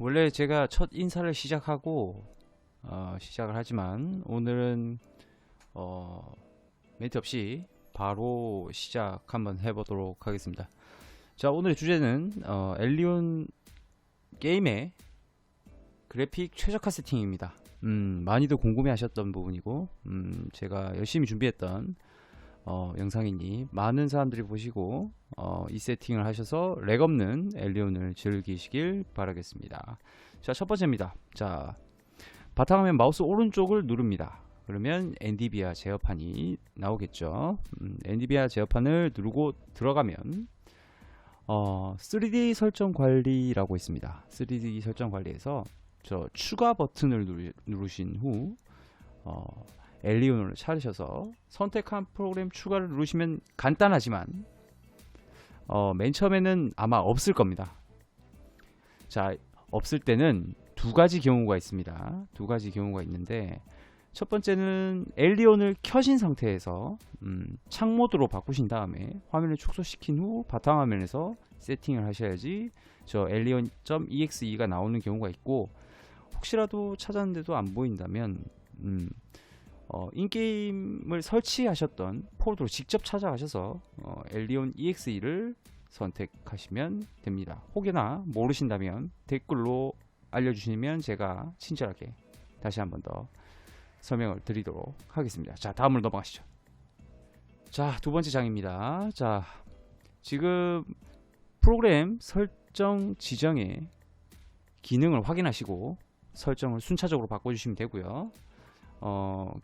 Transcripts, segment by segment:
원래 제가 첫 인사를 시작하고 어, 시작을 하지만 오늘은 어, 멘트 없이 바로 시작 한번 해보도록 하겠습니다. 자 오늘의 주제는 어, 엘리온 게임의 그래픽 최적화 세팅입니다. 음, 많이들 궁금해하셨던 부분이고 음, 제가 열심히 준비했던 어, 영상이니 많은 사람들이 보시고 어, 이 세팅을 하셔서 렉 없는 엘리온을 즐기시길 바라겠습니다. 자, 첫 번째입니다. 자, 바탕화면 마우스 오른쪽을 누릅니다. 그러면 엔디비아 제어판이 나오겠죠. 음, 엔디비아 제어판을 누르고 들어가면 어, 3D 설정 관리라고 있습니다. 3D 설정 관리에서 저 추가 버튼을 누르, 누르신 후 어, 엘리온을 찾으셔서 선택한 프로그램 추가를 누르시면 간단하지만 어, 맨 처음에는 아마 없을 겁니다. 자, 없을 때는 두 가지 경우가 있습니다. 두 가지 경우가 있는데 첫 번째는 엘리온을 켜신 상태에서 음, 창 모드로 바꾸신 다음에 화면을 축소시킨 후 바탕화면에서 세팅을 하셔야지 저 엘리온.exe가 나오는 경우가 있고 혹시라도 찾았는데도 안 보인다면 음, 어, 인게임을 설치하셨던 폴더로 직접 찾아가셔서 어, 엘리온 EXE를 선택하시면 됩니다. 혹여나 모르신다면 댓글로 알려주시면 제가 친절하게 다시 한 번 더 설명을 드리도록 하겠습니다. 자, 다음으로 넘어가시죠. 자, 두 번째 장입니다. 자, 지금 프로그램 설정 지정의 기능을 확인하시고 설정을 순차적으로 바꿔주시면 되고요. 어,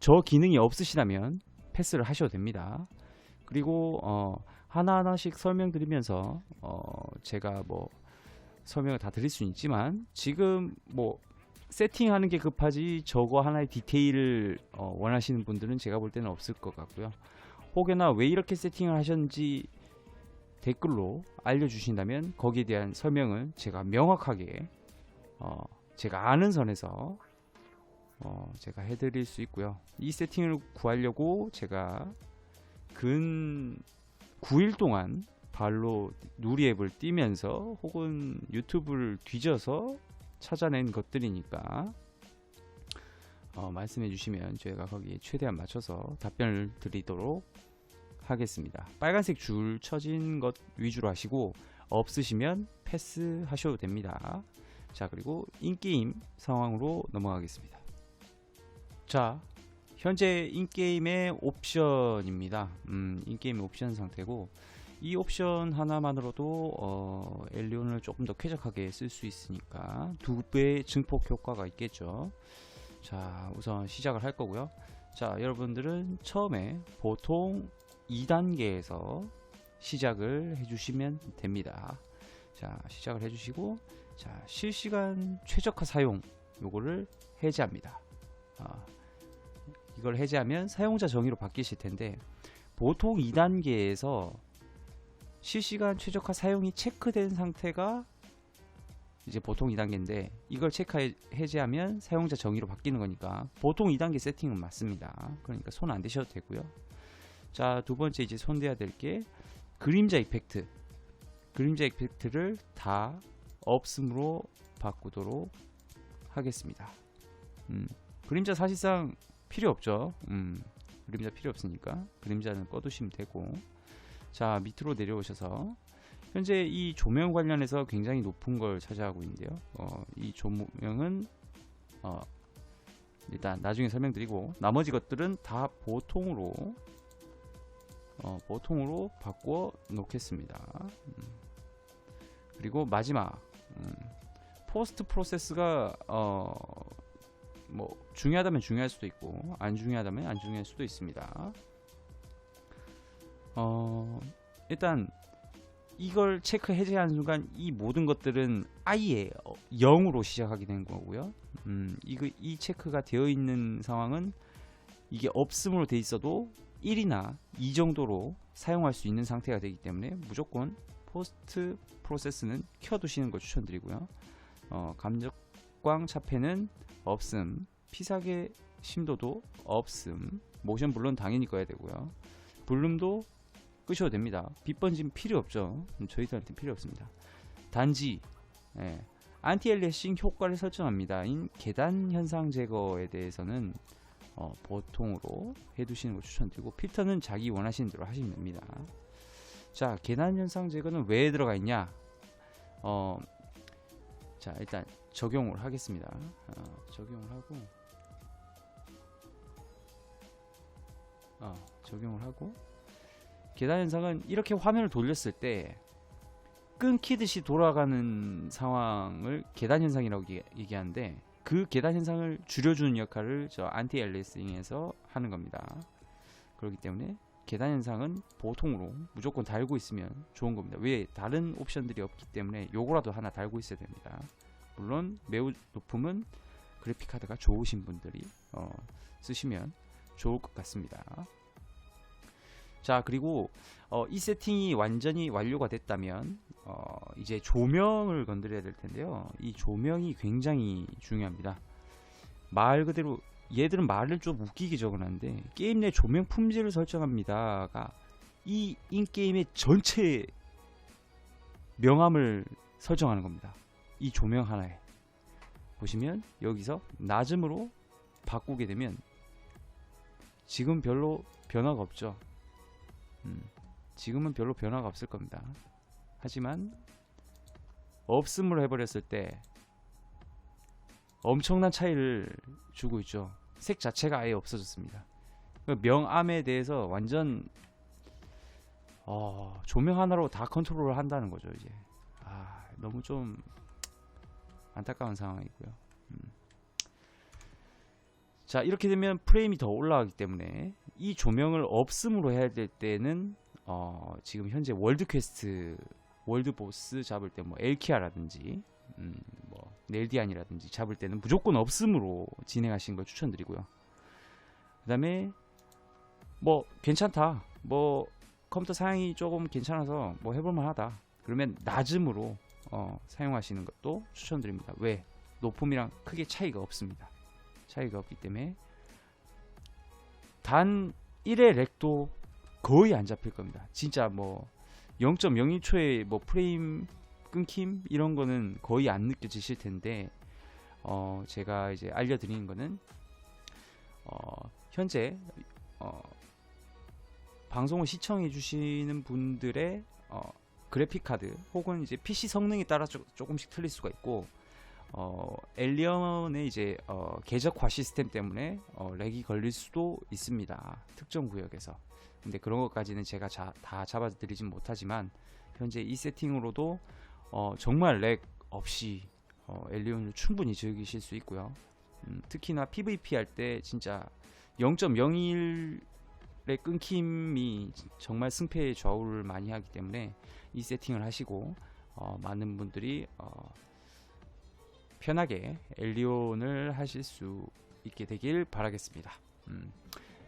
저 기능이 없으시다면 패스를 하셔도 됩니다. 그리고 어, 하나하나씩 설명드리면서 어, 제가 뭐 설명을 다 드릴 수는 있지만 지금 뭐 세팅하는 게 급하지 저거 하나의 디테일을 어, 원하시는 분들은 제가 볼 때는 없을 것 같고요. 혹여나 왜 이렇게 세팅을 하셨는지 댓글로 알려주신다면 거기에 대한 설명은 제가 명확하게 어, 제가 아는 선에서 어, 제가 해드릴 수 있고요. 이 세팅을 구하려고 제가 근 9일 동안 발로 누리 앱을 띄면서 혹은 유튜브를 뒤져서 찾아낸 것들이니까 어, 말씀해 주시면 저희가 거기에 최대한 맞춰서 답변을 드리도록 하겠습니다. 빨간색 줄 쳐진 것 위주로 하시고 없으시면 패스 하셔도 됩니다. 자 그리고 인게임 상황으로 넘어가겠습니다. 자, 현재 인게임의 옵션입니다. 음, 인게임의 옵션 상태고 이 옵션 하나만으로도 어, 엘리온을 조금 더 쾌적하게 쓸 수 있으니까 두 배의 증폭 효과가 있겠죠. 자, 우선 시작을 할 거고요. 자, 여러분들은 처음에 보통 2단계에서 시작을 해주시면 됩니다. 자, 시작을 해주시고 자, 실시간 최적화 사용 요거를 해제합니다. 아, 이걸 해제하면 사용자 정의로 바뀌실 텐데 보통 2단계에서 실시간 최적화 사용이 체크된 상태가 이제 보통 2단계인데 이걸 체크 해제하면 사용자 정의로 바뀌는 거니까 보통 2단계 세팅은 맞습니다. 그러니까 손 안 대셔도 되고요. 자, 두 번째 이제 손대야 될 게 그림자 이펙트. 그림자 이펙트를 다 없음으로 바꾸도록 하겠습니다. 음, 그림자 사실상 필요 없죠. 음, 그림자 필요 없으니까 그림자는 꺼두시면 되고 자 밑으로 내려오셔서 현재 이 조명 관련해서 굉장히 높은 걸 차지하고 있는데요. 어, 이 조명은 어, 일단 나중에 설명드리고 나머지 것들은 다 보통으로 어, 보통으로 바꿔 놓겠습니다. 음. 그리고 마지막 음, 포스트 프로세스가 어, 뭐 중요하다면 중요할 수도 있고 안 중요하다면 안 중요할 수도 있습니다. 어, 일단 이걸 체크 해제하는 순간 이 모든 것들은 아예 0으로 시작하게 되는 거고요. 음, 이거 이 체크가 되어 있는 상황은 이게 없음으로 돼 있어도 1이나 2 정도로 사용할 수 있는 상태가 되기 때문에 무조건 포스트 프로세스는 켜두시는 걸 추천드리고요. 어, 감적 광 차폐는 없음, 피사계 심도도 없음, 모션 블론 당연히 꺼야 되고요. 볼륨도 끄셔도 됩니다. 빛번짐 필요 없죠. 음, 저희들한테 필요 없습니다. 단지 예, 안티 엘리싱 효과를 설정합니다. 인 계단 현상 제거에 대해서는 어, 보통으로 해두시는 걸 추천드리고 필터는 자기 원하시는 대로 하시면 됩니다. 자 계단 현상 제거는 왜 들어가 있냐? 어, 자 일단 적용을 하겠습니다. 어, 적용을 하고 어, 적용을 하고 계단 현상은 이렇게 화면을 돌렸을 때 끊기듯이 돌아가는 상황을 계단 현상이라고 얘기- 얘기하는데 그 계단 현상을 줄여주는 역할을 저 안티 엘리싱에서 하는 겁니다. 그렇기 때문에 계단 현상은 보통으로 무조건 달고 있으면 좋은 겁니다. 왜 다른 옵션들이 없기 때문에 요거라도 하나 달고 있어야 됩니다. 물론 매우 높으면 그래픽 카드가 좋으신 분들이 어, 쓰시면 좋을 것 같습니다. 자 그리고 어, 이 세팅이 완전히 완료가 됐다면 어, 이제 조명을 건드려야 될 텐데요. 이 조명이 굉장히 중요합니다. 말 그대로 얘들은 말을 좀 웃기게 적어놨는데 게임 내 조명 품질을 설정합니다가 이 인게임의 전체 명암을 설정하는 겁니다. 이 조명 하나에 보시면 여기서 낮음으로 바꾸게 되면 지금 별로 변화가 없죠. 음, 지금은 별로 변화가 없을 겁니다. 하지만 없음으로 해버렸을 때 엄청난 차이를 주고 있죠. 색 자체가 아예 없어졌습니다. 그 명암에 대해서 완전 어, 조명 하나로 다 컨트롤을 한다는 거죠. 이제 아, 너무 좀 안타까운 상황이고요. 음. 자 이렇게 되면 프레임이 더 올라가기 때문에 이 조명을 없음으로 해야 될 때는 어, 지금 현재 월드 퀘스트 월드 보스 잡을 때 뭐 엘키아라든지 음, 뭐 넬디안이라든지 잡을 때는 무조건 없음으로 진행하시는 걸 추천드리고요. 그다음에 뭐 괜찮다. 뭐 컴퓨터 사양이 조금 괜찮아서 뭐 해볼 만하다. 그러면 낮음으로 어, 사용하시는 것도 추천드립니다. 왜? 높음이랑 크게 차이가 없습니다. 차이가 없기 때문에 단 1의 렉도 거의 안 잡힐 겁니다. 진짜 뭐 0.01초의 뭐 프레임 끊김 이런 거는 거의 안 느껴지실 텐데 어 제가 이제 알려드리는 거는 어 현재 어 방송을 시청해 주시는 분들의 어 그래픽 카드 혹은 이제 PC 성능에 따라 조, 조금씩 틀릴 수가 있고 어 엘리언의 이제 어 궤적화 시스템 때문에 어 렉이 걸릴 수도 있습니다. 특정 구역에서. 근데 그런 것까지는 제가 자, 다 잡아드리진 못하지만 현재 이 세팅으로도 어, 정말 렉 없이 어, 엘리온을 충분히 즐기실 수 있고요. 음, 특히나 PVP 할 때 진짜 0.01의 끊김이 정말 승패에 좌우를 많이 하기 때문에 이 세팅을 하시고 어, 많은 분들이 어, 편하게 엘리온을 하실 수 있게 되길 바라겠습니다. 음.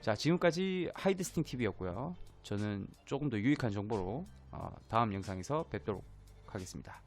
자 지금까지 하이드스팅 TV였고요. 저는 조금 더 유익한 정보로 어, 다음 영상에서 뵙도록 하겠습니다.